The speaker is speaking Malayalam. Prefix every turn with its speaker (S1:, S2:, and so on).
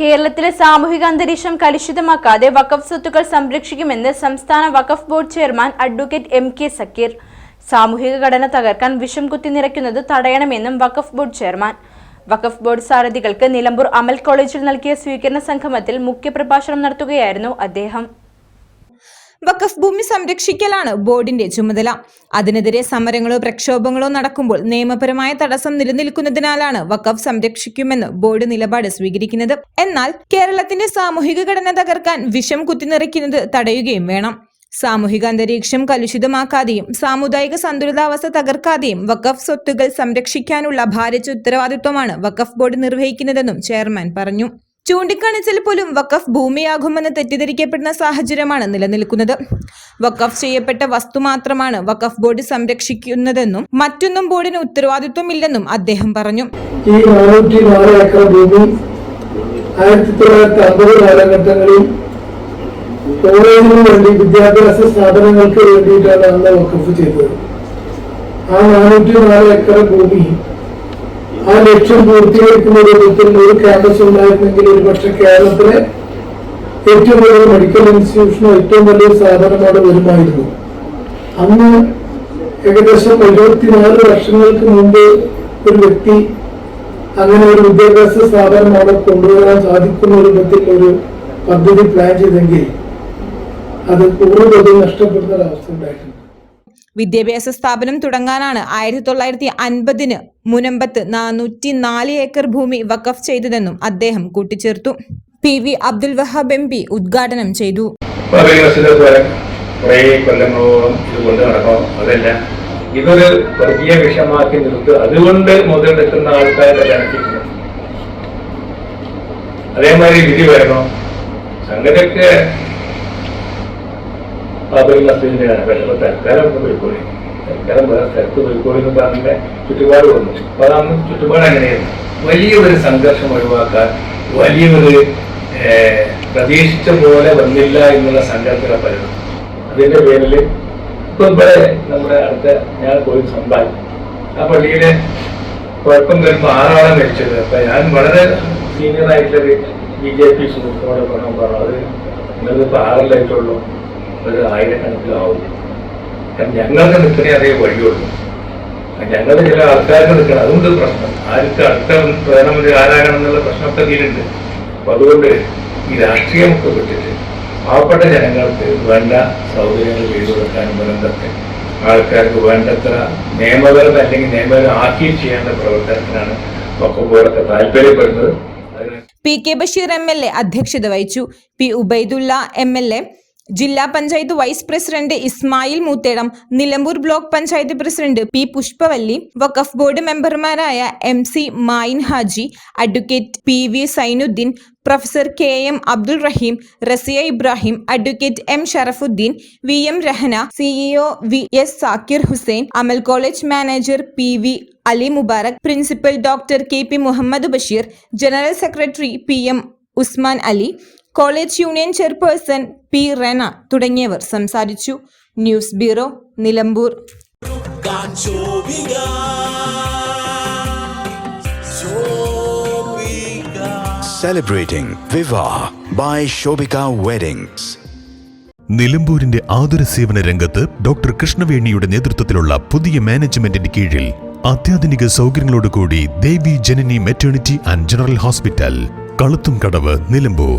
S1: കേരളത്തിലെ സാമൂഹിക അന്തരീക്ഷം കലുഷിതമാക്കാതെ വഖഫ് സ്വത്തുക്കൾ സംരക്ഷിക്കുമെന്ന് സംസ്ഥാന Waqf Board chairman advocate M K Zakir. സാമൂഹിക ഘടന തകർക്കാൻ വിഷം കുത്തി നിറയ്ക്കുന്നത് തടയണമെന്നും Waqf Board chairman. Waqf Board സാരഥികൾക്ക് Nilambur Amal കോളേജിൽ നൽകിയ സ്വീകരണ സംഗമത്തിൽ മുഖ്യപ്രഭാഷണം നടത്തുകയായിരുന്നു അദ്ദേഹം.
S2: വഖഫ് ഭൂമി സംരക്ഷിക്കലാണ് ബോർഡിന്റെ ചുമതല. അതിനെതിരെ സമരങ്ങളോ പ്രക്ഷോഭങ്ങളോ നടക്കുമ്പോൾ നിയമപരമായ തടസ്സം നിലനിൽക്കുന്നതിനാലാണ് വഖഫ് സംരക്ഷിക്കുമെന്ന് ബോർഡ് നിലപാട് സ്വീകരിക്കുന്നത്. എന്നാൽ കേരളത്തിന്റെ സാമൂഹിക ഘടന തകർക്കാൻ വിഷം കുത്തിനിറയ്ക്കുന്നത് തടയുകയും വേണം. സാമൂഹിക അന്തരീക്ഷം കലുഷിതമാക്കാതെയും സാമുദായിക സന്തുലിതാവസ്ഥ തകർക്കാതെയും വഖഫ് സ്വത്തുകൾ സംരക്ഷിക്കാനുള്ള ഭാരിച്ച ഉത്തരവാദിത്വമാണ് വഖഫ് ബോർഡ് നിർവഹിക്കുന്നതെന്നും ചെയർമാൻ പറഞ്ഞു. ചൂണ്ടിക്കാണിച്ചാൽ പോലും വഖഫ് ഭൂമിയാകുമെന്ന് തെറ്റിദ്ധരിക്കപ്പെടുന്ന സാഹചര്യമാണ് നിലനിൽക്കുന്നത്. വഖഫ് ചെയ്യപ്പെട്ട വസ്തു മാത്രമാണ് വഖഫ് ബോർഡ് സംരക്ഷിക്കുന്നതെന്നും മറ്റൊന്നും ബോർഡിന് ഉത്തരവാദിത്വമില്ലെന്നും അദ്ദേഹം പറഞ്ഞു.
S3: ഈ നാനൂറ്റി നാല് ഏക്കർ ഭൂമി ആയിരത്തി തൊള്ളായിരത്തി അമ്പത് കാലഘട്ടങ്ങളിൽ കോളേജിന് വേണ്ടി വിദ്യാഭ്യാസ സ്ഥാപനങ്ങൾക്ക് വേണ്ടിയിട്ടാണ് അന്ന് വക്കഫ് ചെയ്തത്. ആ നാനൂറ്റി നാല് ഏക്കർ ഭൂമി ആ ലക്ഷ്യം പൂർത്തീകരിക്കുന്ന രൂപത്തിൽ ഒരു ക്യാമ്പസ് ഉണ്ടായിരുന്നെങ്കിൽ ഒരു പക്ഷെ കേരളത്തിലെ ഏറ്റവും വലിയ മെഡിക്കൽ ഇൻസ്റ്റിറ്റ്യൂഷനോ ഏറ്റവും വലിയ സ്ഥാപനമാണ് വരുമായിരുന്നു. അന്ന് ഏകദേശം എഴുപത്തിനാല് വർഷങ്ങൾക്ക് മുമ്പ് ഒരു വ്യക്തി അങ്ങനെ ഒരു വിദ്യാഭ്യാസ സ്ഥാപനം അവിടെ കൊണ്ടുവരാൻ സാധിക്കുന്ന രൂപത്തിൽ ഒരു പദ്ധതി പ്ലാൻ ചെയ്തെങ്കിൽ അത് കൂടുതൽ നഷ്ടപ്പെടുന്ന ഒരവസ്ഥ ഉണ്ടായിട്ടുണ്ട്.
S2: വിദ്യാഭ്യാസ സ്ഥാപനം തുടങ്ങാനാണ് ആയിരത്തി തൊള്ളായിരത്തി അൻപതിന് മുനമ്പത്ത് നാനൂറ്റി നാല് ഏക്കർ ഭൂമി വഖഫ് ചെയ്തതെന്നും അദ്ദേഹം കൂട്ടിച്ചേർത്തു. P V Abdul Wahab M P ഉദ്ഘാടനം ചെയ്തു.
S4: കുറേ വർഗീയ വിഷമാക്കി നിർത്തുക. അതുകൊണ്ട് മുതലെടുക്കുന്ന ആൾക്കാരെ അതേമാതിരി വിധി വരണം? സംഗതിയൊക്കെ ബാബറി മസ്ജിദിന്റെയാണ് പക്ഷെ തൽക്കാലം ഒന്ന് പോയിക്കോളി. തൽക്കാലം വേറെ സ്ഥലത്ത് പോയിക്കോളി എന്ന് പറഞ്ഞ ചുറ്റുപാട് വന്നു. അപ്പൊ അതാണ് ചുറ്റുപാട് അങ്ങനെയായിരുന്നു. വലിയൊരു സംഘർഷം ഒഴിവാക്കാൻ വലിയൊരു പ്രതീക്ഷിച്ച പോലെ വന്നില്ല എന്നുള്ള സങ്കല്പന പലരും അതിന്റെ പേരിൽ ഇപ്പൊ ഇവിടെ നമ്മുടെ അടുത്ത ഞാൻ പോയി സംഭാവി. ആ പള്ളിയിലെ കുഴപ്പം വരുമ്പോൾ ആറാളം മരിച്ചത്. അപ്പൊ ഞാൻ വളരെ സീനിയർ ആയിട്ടുള്ളത് ബി ജെ പി സുഹൃത്തോടെ പറഞ്ഞു പറഞ്ഞു അത് നിങ്ങളിപ്പോ ആറിലായിട്ടുള്ളൂ ഒരു ആയിരക്കണക്കിലാവും ഞങ്ങൾക്ക് നിൽക്കണേ അതേ വഴിയുള്ളൂ. ഞങ്ങൾ ചില ആൾക്കാർക്ക് നിൽക്കണം. അതുകൊണ്ട് പ്രശ്നം. ആർക്ക് അടുത്ത പ്രധാനമന്ത്രി ആരാകണം എന്നുള്ള പ്രശ്നമൊക്കെ ഇതിലുണ്ട് അപ്പൊ അതുകൊണ്ട് ഈ രാഷ്ട്രീയമൊക്കെ വിട്ടിട്ട് പാവപ്പെട്ട ജനങ്ങൾക്ക് വേണ്ട സൗകര്യങ്ങൾ ചെയ്തു കൊടുക്കാനും ബന്ധത്തെ ആൾക്കാർക്ക് വേണ്ടത്ര നിയമപരം അല്ലെങ്കിൽ നിയമപരം ആക്കി ചെയ്യേണ്ട പ്രവർത്തനത്തിനാണ് വക്കപ്പോഴൊക്കെ താല്പര്യപ്പെടുന്നത്.
S2: P K Basheer M L A അധ്യക്ഷത വഹിച്ചു. P Ubaidullah M L A ജില്ലാ panchayat vice president Ismail Moothedam Nilambur block panchayat president P Pushpavalli Waqf board മെമ്പർമാരായ M C Mayin Haji advocate P V Sainudheen professor K M Abdul Raheem Razia Ibrahim advocate M Sharafudheen V M Rahana CEO V S Zakir Hussain Amal college manager P V Ali Mubarak principal doctor K P Muhammad Basheer general secretary P M Usman Ali college union chairperson P Rena തുടങ്ങിയവർ സംസാരിച്ചു. News bureau Nilambur.
S5: Celebrating Viva by Shobika Weddings.
S6: നിലമ്പൂരിന്റെ ആതുര സേവന രംഗത്ത് ഡോക്ടർ കൃഷ്ണവേണിയുടെ നേതൃത്വത്തിലുള്ള പുതിയ മാനേജ്മെന്റിന്റെ കീഴിൽ അത്യാധുനിക സൗകര്യങ്ങളോടുകൂടി Devi Janani maternity and general hospital Kaluthum Kadavu Nilambur.